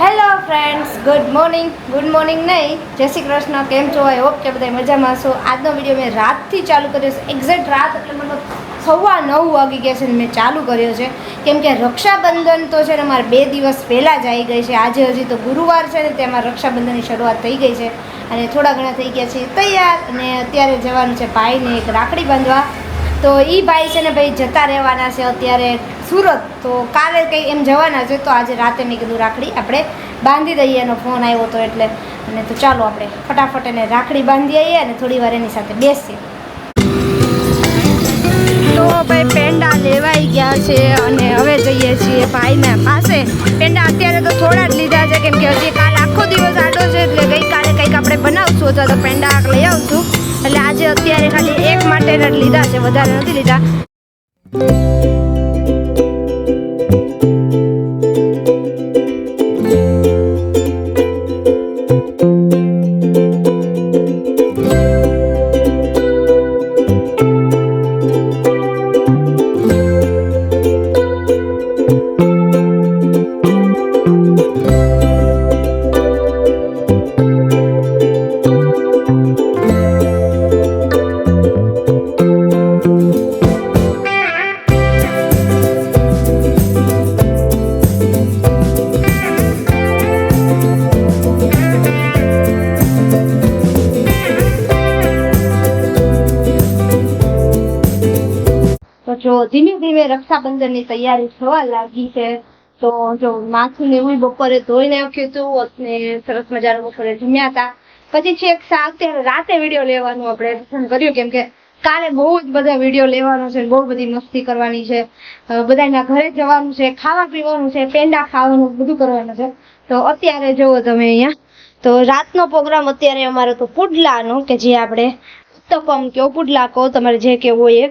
Hello friends good morning good morning નહીં. જય શ્રી કૃષ્ણ. કેમ છો? આઈ હોપ કે બધા મજામાં છો આજનો વીડિયો મેં રાતથી ચાલુ કર્યો છે. એક્ઝેક્ટ રાત એટલે મતલબ સવા નવ વાગી ગયા છે મેં ચાલુ કર્યો છે. કેમ કે રક્ષાબંધન તો છે ને મારે બે દિવસ પહેલાં જ આવી ગઈ છે. આજે હજી તો ગુરુવાર છે ને તેમાં રક્ષાબંધનની શરૂઆત થઈ ગઈ છે. અને થોડા ઘણા થઈ ગયા છે. તૈયાર અને અત્યારે જવાનું છે ભાઈને એક રાખડી બાંધવા. તો એ ભાઈ છે ને ભાઈ જતા રહેવાના છે અત્યારે સુરત. તો કાલે કંઈ એમ જવાના છે, તો આજે રાતે મેં કીધું, રાખડી, આપણે બાંધી દઈએ. એનો ફોન આવ્યો હતો એટલે અને તો ચાલો આપણે ફટાફટ એને રાખડી બાંધી આવીએ અને થોડી વાર એની સાથે બેસીએ. તો ભાઈ પેંડા લેવાઈ ગયા છે અને હવે જઈએ છીએ ભાઈના પાસે. પેંડા અત્યારે તો થોડા જ લીધા છે, કેમ કે હજી કાલ આખો દિવસ આડો છે, એટલે ગઈકાલે કંઈક આપણે બનાવશું, અથવા તો પેંડા લઈ આવશું. એટલે આજે અત્યારે ખાલી એક માટે જ લીધા છે, વધારે નથી લીધા. ધીમે રક્ષાબંધનની તૈયારી થવા લાગી છે, તો જો માથું ને એવું બપોરે ધોઈ નાખ્યું હતું અને સરસ મજાનું બપોરે જમ્યા હતા પછી છેક સાત રાતે વીડિયો લેવાનું આપણે પસંદ કર્યું, કેમ કે કાલે બહુ જ બધા વીડિયો લેવાનો છે, બહુ બધી મસ્તી કરવાની છે. બધાના ઘરે જવાનું છે, ખાવા પીવાનું છે, પેંડા ખાવાનું, બધું કરવાનું છે. તો અત્યારે જુઓ તમે અહીંયા. તો રાતનો પ્રોગ્રામ અત્યારે અમારો તો પુડલાનો, કે જે આપણે ઉત્તપમ કહો, પુડલા કહો, તમારે જે કેવું હોય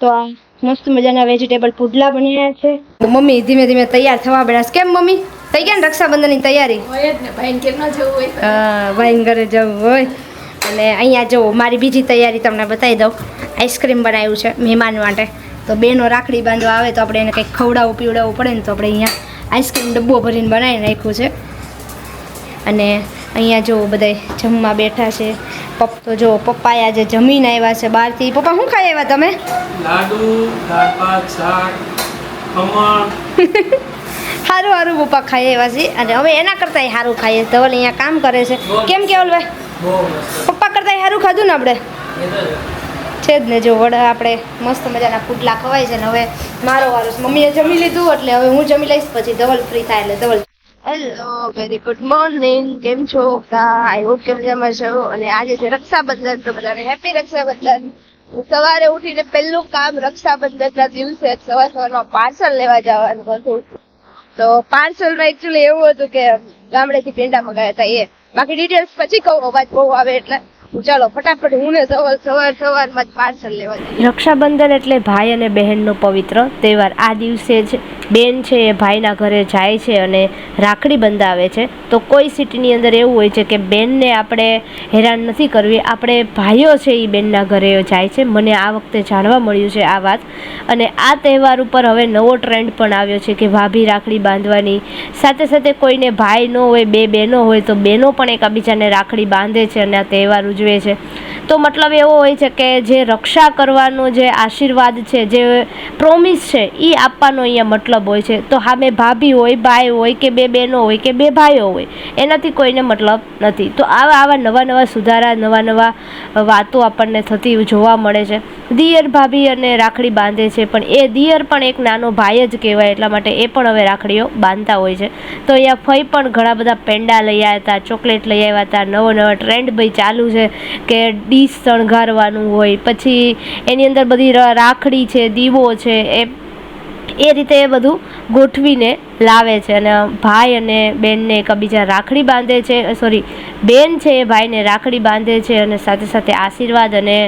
તો આ મસ્ત મજાના વેજીટેબલ પુડલા બન્યા છે. મમ્મી ધીમે ધીમે તૈયાર થવા બેડા કેમ મમ્મી? થઈ ગયા ને રક્ષાબંધનની તૈયારી? હોય જ ને ભાઈને કેમ ન જવું હોય. ભાઈ ઘરે જવું હોય. અને અહીંયા જુઓ મારી બીજી તૈયારી તમને બતાવી દઉં. આઈસ્ક્રીમ બનાવ્યું છે મહેમાન માટે. તો બેનો રાખડી બાંધવા આવે તો આપણે એને કંઈક ખવડાવવું પીવડાવવું પડે ને તો આપણે અહીંયા આઈસ્ક્રીમ ડબ્બો ભરીને બનાવી નાખ્યું છે. અને અહીંયા જો બધાય જમવા બેઠા છે. પપ્પા તો જો પપ્પાએ આજે જમીને આવ્યા છે બહારથી. પપ્પા શું ખાઈ આવ્યા તમે? લાડુ દાળ ભાત શાક ખમણ. સારું સારું પપ્પા ખાઈ આવ્યા છે. અને હવે એના કરતાંય સારું ખાઈએ. ધવલ અહીંયા કામ કરે છે. કેમ કે મસ્ત. પપ્પા કરતાંય સારું ખાધું ને આપણે? છે. જ ને જો વડા આપણે મસ્ત મજાના પુડલા ખવાય છે ને હવે મારો વારો મમ્મીએ જમી લીધું એટલે હવે હું જમી લઈશ પછી ધવલ ફ્રી થાય એટલે Dhaval hello very good morning કેમ છો? આઈ હોપ કે મજામાં છો. અને આજે છે રક્ષાબંધન, તો બધાને હેપી રક્ષાબંધન. સવારે ઉઠીને પહેલું કામ રક્ષાબંધનના દિવસે સવાર સવારમાં પાર્સલ લેવા જવાનું હતું. તો પાર્સલમાં એકચ્યુઅલી એવું હતું કે ગામડેથી પેંડા મંગાવ્યા હતા એ. બાકી ડિટેલ્સ પછી કહું, અવાજ બહુ આવે એટલે. ચાલો, ફટાફટ હું સવાર સવાર સવારમાં જ પાર્સલ લેવા રક્ષાબંધન એટલે ભાઈ અને બહેનનો પવિત્ર તહેવાર. આ દિવસે જ બેન છે એ ભાઈના ઘરે જાય છે અને રાખડી બંધાવે છે. તો કોઈ સિટીની અંદર એવું હોય છે કે બેનને આપણે હેરાન નથી કરવી. આપણે ભાઈઓ છે એ બેનના ઘરે જાય છે. મને આ વખતે જાણવા મળ્યું છે આ વાત. અને આ તહેવાર ઉપર હવે નવો ટ્રેન્ડ પણ આવ્યો છે કે ભાભી રાખડી બાંધવાની. સાથે સાથે કોઈને ભાઈ ન હોય, બે બહેનો હોય તો બહેનો પણ એકબીજાને રાખડી બાંધે છે અને આ તહેવાર ઉજવે છે. તો મતલબ એવો હોય છે કે જે રક્ષા કરવાનો જે આશીર્વાદ છે, જે પ્રોમિસ છે એ આપવાનો અહીંયા મતલબ હોય છે. તો સામે ભાભી હોય ભાઈ હોય કે બે બહેનો હોય કે બે ભાઈઓ હોય, એનાથી કોઈને મતલબ નથી. તો આવા આવા નવા નવા સુધારા, નવા નવા વાતો આપણને થતી જોવા મળે છે. દિયર ભાભી અને રાખડી બાંધે છે, પણ એ દિયર પણ એક નાનો ભાઈ જ કહેવાય, એટલા માટે એ પણ હવે રાખડીઓ બાંધતા હોય છે. તો અહીંયા ફઈ પણ ઘણા બધા પેંડા લઈ આવ્યા હતા, ચોકલેટ લઈ આવ્યા હતા, નવો નવો ટ્રેન્ડ ભાઈ ચાલુ છે. કે ડીશ શણગારવાનું હોય, પછી એની અંદર બધી રાખડી છે, દીવો છે, એ એ રીતે એ બધું ગોઠવીને લાવે છે. અને ભાઈ અને બેનને એકબીજા રાખડી બાંધે છે સોરી બેન છે એ ભાઈને રાખડી બાંધે છે અને સાથે સાથે આશીર્વાદ અને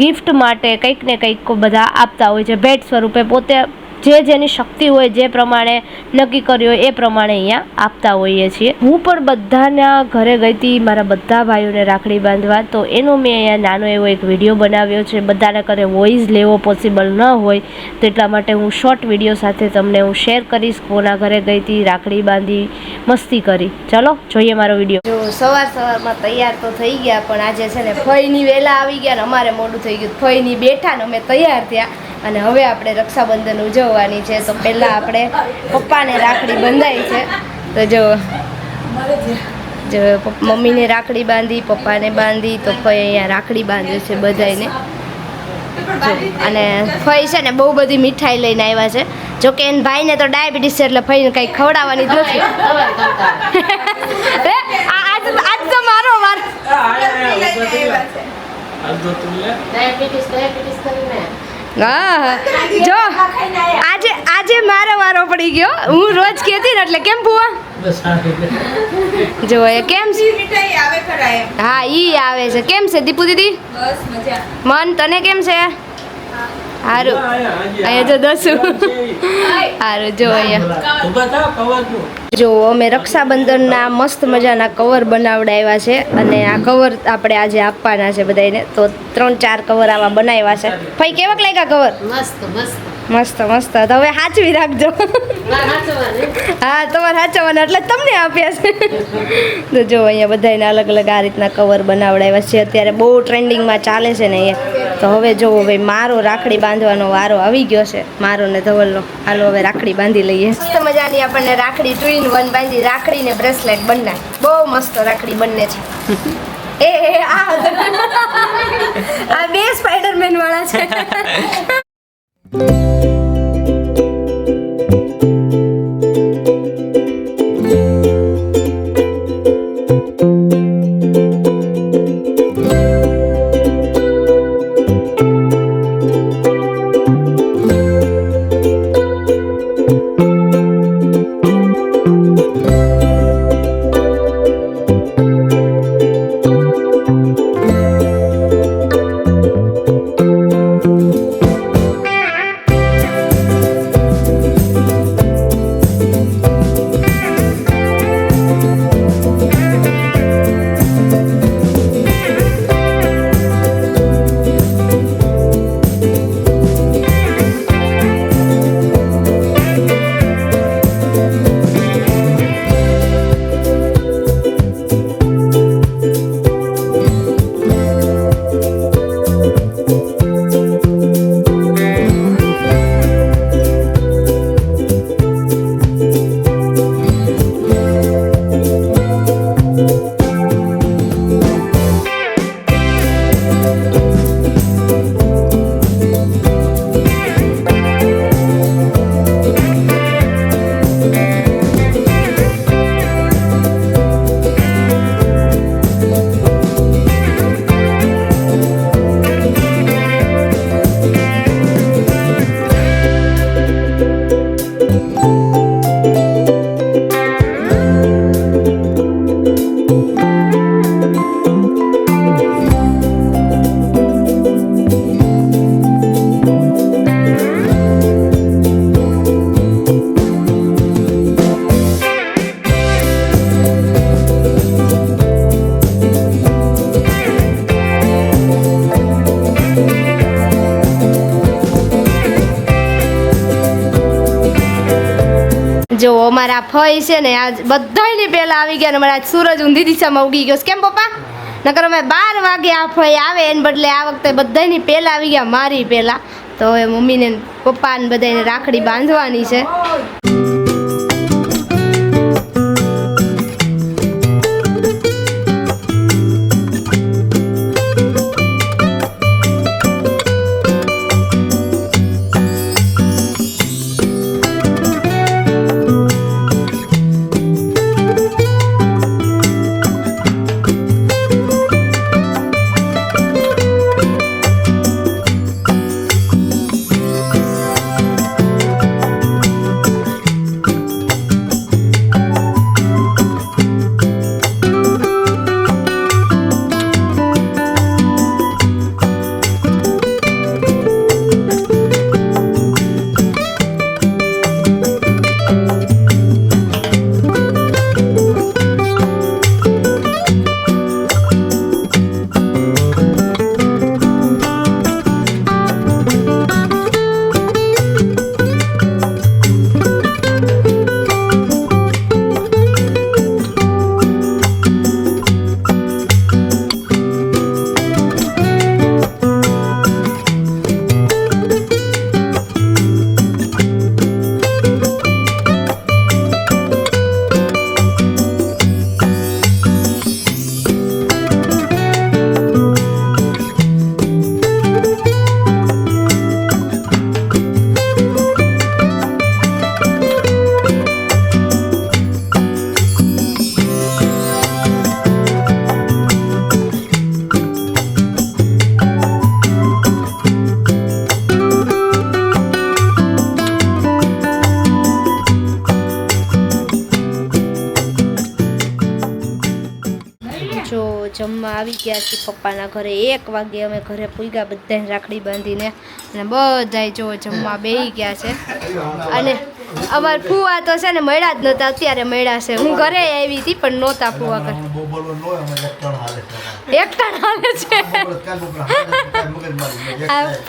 ગિફ્ટ માટે કંઈક ને કંઈક બધા આપતા હોય છે. ભેટ સ્વરૂપે પોતે જે જેની શક્તિ હોય જે પ્રમાણે નક્કી કર્યું હોય એ પ્રમાણે અહીંયા આપતા હોઈએ છીએ. હું પણ બધાના ઘરે ગઈ હતી મારા બધા ભાઈઓને રાખડી બાંધવા, તો એનો મેં અહીંયા નાનો એવો એક વીડિયો બનાવ્યો છે. બધાના ઘરે વોઇસ લેવો પોસિબલ ન હોય, તો એટલા માટે હું શોર્ટ વીડિયો સાથે તમને હું શેર કરીશ. કોના ઘરે ગઈ હતી રાખડી બાંધી, મસ્તી કરી. ચલો, જોઈએ મારો વીડિયો. જો સવાર સવારમાં તૈયાર તો થઈ ગયા, પણ આજે છે ને ફઈની વહેલા આવી ગયા ને અમારે મોડું થઈ ગયું. ફઈની બેઠા ને અમે તૈયાર થયા અને હવે આપણે રક્ષાબંધન ઉજવવાની છે. તો પહેલાં આપણે પપ્પાને રાખડી બંધાઈ છે. તો જો જો મમ્મીને રાખડી બાંધી પપ્પાને બાંધી તો ફઈ અહીંયા રાખડી બાંધે છે બધાને અને ફઈ છે ને બહુ બધી મીઠાઈ લઈને આવ્યા છે. જો કે એને ભાઈને તો ડાયાબિટીસ છે એટલે ફઈને કંઈ ખવડાવવાની જ નથી. આજ આજ તો મારો વાર આ આયા આયા હા જો આજે આજે મારો વારો પડી ગયો. હું રોજ કહેતી ને એટલે કેમ ભુવા? જો એ કેમ હા ઈ આવે છે. કેમ છે દીપુ દીદી? મન તને કેમ છે? સારું અહીંયા જો દસુ. સારું જો અહીંયા. જો, અમે રક્ષાબંધનના મસ્ત મજાના કવર બનાવડાવ્યા છે અને આ કવર આપણે આજે આપવાના છે બધાને તો ત્રણ ચાર કવર આવા બનાવ્યા છે. ભાઈ, કેવાક લાગ્યા કવર મસ્ત મસ્ત. મસ્ત મસ્ત. તો હવે સાચવી રાખજો. હા તમારે સાચવવાના એટલે તમને આપ્યા છે તો જો અહીંયા બધાને અલગ અલગ આ રીતના કવર બનાવડાવ્યા છે. અત્યારે બહુ ટ્રેન્ડિંગમાં ચાલે છે ને અહીંયા. તો હવે જોવો ભાઈ મારો રાખડી બાંધવાનો વારો આવી ગયો છે. મારો ને ધવલનો. હાલો હવે રાખડી બાંધી લઈએ. મસ્ત મજાની આપણને રાખડી ટુ ઇન વન બાંધી રાખડી ને બ્રેસલેટ બંને બહુ મસ્ત રાખડી બંને છે. એ આ. બે સ્પાઈડરમેન વાળા છે. 嗯。જો અમારા ફઈ છે ને આજ બધાયની પહેલા આવી ગયા ને મારા આજ સૂરજ ઊંધી દિશામાં ઉગી ગયો કેમ પપ્પા? નકર અમે બાર વાગે આ ફઈ આવે, એને બદલે આ વખતે બધાયની પહેલા આવી ગયા, મારી પહેલા. તો હવે મમ્મીને પપ્પાને બધાને રાખડી બાંધવાની છે. આવી ગયા છીએ પપ્પાના ઘરે. એક વાગે અમે ઘરે પૂગ્યા બધાને રાખડી બાંધીને અને બધાય જો જમવા બેહી ગયા છે. અને અમાર ફુવા તો છે ને મળ્યા જ નહોતા અત્યારે મળ્યા છે. હું ઘરે આવી હતી પણ નહોતા ફુવા ઘરે. બહુ બોલવાનું ન હોય, અમે એક ત્રણ હાલે છે.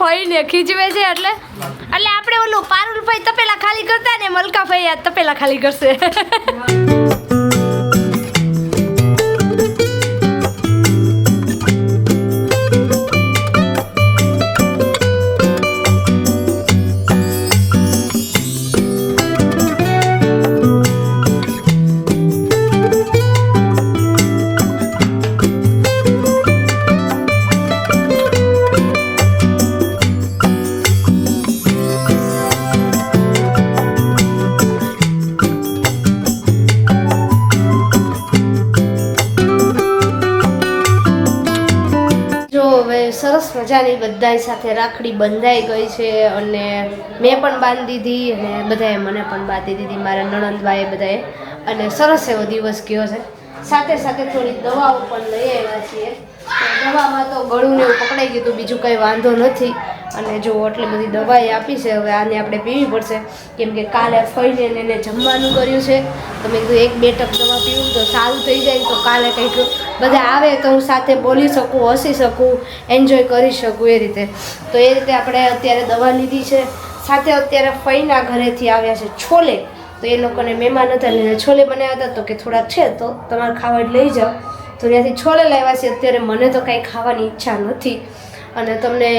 ફઈને ખીચવે છે એટલે? એટલે આપણે ઓલું પારુલભાઈ તપેલા ખાલી કરતા ને મલકાભાઈ આ તપેલા ખાલી કરશે. મજાની બધાય સાથે રાખડી બંધાઈ ગઈ છે અને મેં પણ બાંધી દીધી અને બધાએ મને પણ બાંધી દીધી, મારા નણંદભાઈએ બધાએ. અને સરસ એવો દિવસ ગયો છે. સાથે સાથે થોડી દવાઓ પણ લઈ આવ્યા છીએ. દવામાં તો ગળું એવું પકડાઈ ગયું હતું, બીજું કંઈ વાંધો નથી. અને જો એટલી બધી દવાઈ આપી છે, હવે આને આપણે પીવી પડશે. કેમ કે કાલે ફઈને એને જમવાનું કર્યું છે. તો મેં કીધું એક બે ટક દવા પીવું તો સારું થઈ જાય તો કાલે કંઈક બધા આવે તો હું સાથે બોલી શકું, હસી શકું એન્જોય કરી શકું એ રીતે. તો એ રીતે આપણે અત્યારે દવા લીધી છે. સાથે અત્યારે ફઈના ઘરેથી આવ્યા છે છોલે. તો એ લોકોને મહેમાન હતા એટલે છોલે બનાવ્યા હતા, તો કે થોડાક છે તો તમારે ખાવા લઈ જાઓ. તો ત્યાંથી છોલે લાવ્યા છે. અત્યારે મને તો કાંઈ ખાવાની ઈચ્છા નથી. અને તમને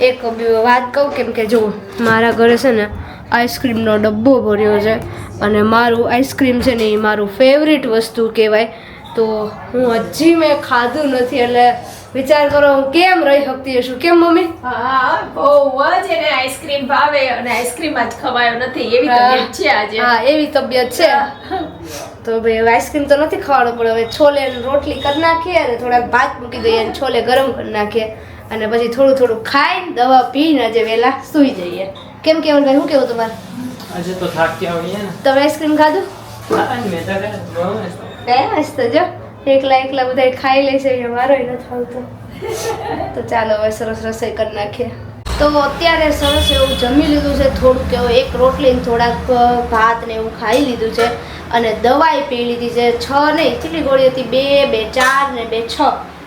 એક વાત કહું કેમ કે જો, મારા ઘરે છે ને આઈસ્ક્રીમનો ડબ્બો ભર્યો છે અને મારું આઈસ્ક્રીમ છે ને એ મારું ફેવરિટ વસ્તુ કહેવાય. તો હું હજી મેં ખાધું નથી એટલે વિચાર કરો હું કેમ રહી શકતી હશું? કેમ મમ્મી? હા બહુ જ એને આઈસ્ક્રીમ ભાવે અને આઈસ્ક્રીમ જ ખવાયો નથી. એવી તબિયત છે આજે. હા એવી તબિયત છે. તો ભાઈ હવે આઈસ્ક્રીમ તો નથી ખાવાનું પણ હવે છોલે રોટલી કરી નાખીએ અને થોડાક ભાત મૂકી દઈએ અને છોલે ગરમ કરી નાખીએ. અને પછી થોડું થોડું ખાઈને દવા પીને આજે વહેલા સૂઈ જઈએ. કેમ કેવું ભાઈ શું કેવું તમારે? આજે તો થાક્યા હોઈએ ને. તમે આઈસ્ક્રીમ ખાધું? મેં તો મસ્ત જો. એકલા એકલા બધા ખાઈ લે છે વારો નથી આવતો તો ચાલો હવે સરસ રસોઈ કરી નાખીએ. તો અત્યારે સરસ એવું જમી લીધું છે, થોડુંક એવું એક રોટલી થોડાક ભાત ને એવું ખાઈ લીધું છે અને દવાઈ પી લીધી છે. છ નહીં, કેટલી ગોળી હતી? બે બે, ચાર ને બે, છ.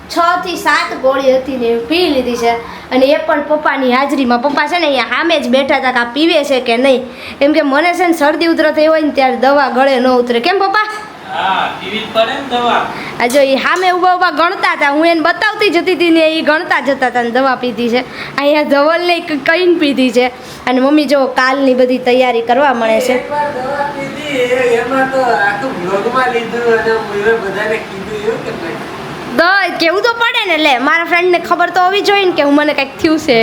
છ થી સાત ગોળી હતી ને પી લીધી છે. અને એ પણ પપ્પાની હાજરીમાં. પપ્પા છે ને અહીંયા સામે જ બેઠા હતા કે પીવે છે કે નહીં? એમ કે મને છે ને શરદી ઉધરસ થઈ હોય ને ત્યારે દવા ગળે ન ઉતરે. કેમ પપ્પા? આ જો એ સામે ઊભા ઊભા ગણતા હતા હું એને બતાવતી જતી હતી ને એ ગણતા જતા હતા ને દવા પીધી છે. અહીંયા ધવલને કહીને પીધી છે. અને મમ્મી જો કાલની બધી તૈયારી કરવા મળે છે. કેવું તો પડે ને લે મારા ફ્રેન્ડને ખબર તો હોવી જોઈએ ને કે હું મને કંઈક થયું છે.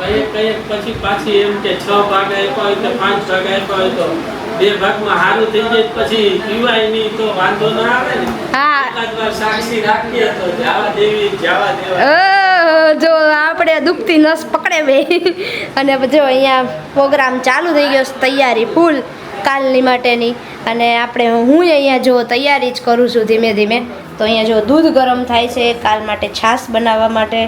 કઈ કઈ પછી પાછી એમ કે છ ભાગ આપ્યા હોય તો પાંચ ભાગ આપ્યા હોય તો બે ભાગમાં સારું થઈ જાય પછી પીવાય નહીં તો વાંધો ના આવે ને. હા. સાક્ષી રાખીએ તો જવા દેવી જવા દેવા. જો આપણે દુખતી નસ પકડે બે. અને જો અહીંયા પ્રોગ્રામ ચાલુ થઈ ગયો તૈયારી ફૂલ કાલની માટેની. અને આપણે હું અહીંયા જો તૈયારી જ કરું છું ધીમે ધીમે. તો અહીંયા જો દૂધ ગરમ થાય છે કાલ માટે છાશ બનાવવા માટે.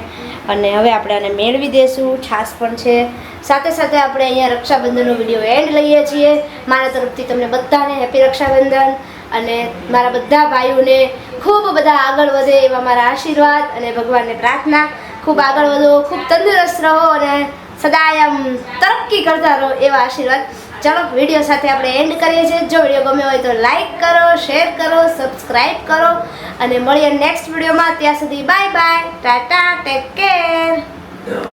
અને હવે આપણે આને મેળવી દઈશું છાશ પણ છે. સાથે સાથે આપણે અહીંયા રક્ષાબંધનનો વીડિયો એન્ડ લઈએ છીએ. મારા તરફથી તમને બધાને હેપી રક્ષાબંધન. અને મારા બધા ભાઈઓને ખૂબ બધા આગળ વધે એવા મારા આશીર્વાદ અને ભગવાનને પ્રાર્થના. ખૂબ આગળ વધો, ખૂબ તંદુરસ્ત રહો અને સદાય આમ તરક્કી કરતા રહો એવા આશીર્વાદ. ચાલો વીડિયો સાથે આપણે એન્ડ કરીએ છીએ. જો વીડિયો ગમ્યો હોય તો લાઈક કરો શેર કરો સબસ્ક્રાઈબ કરો અને મળીએ નેક્સ્ટ વિડીયોમાં ત્યાં સુધી bye bye tata take care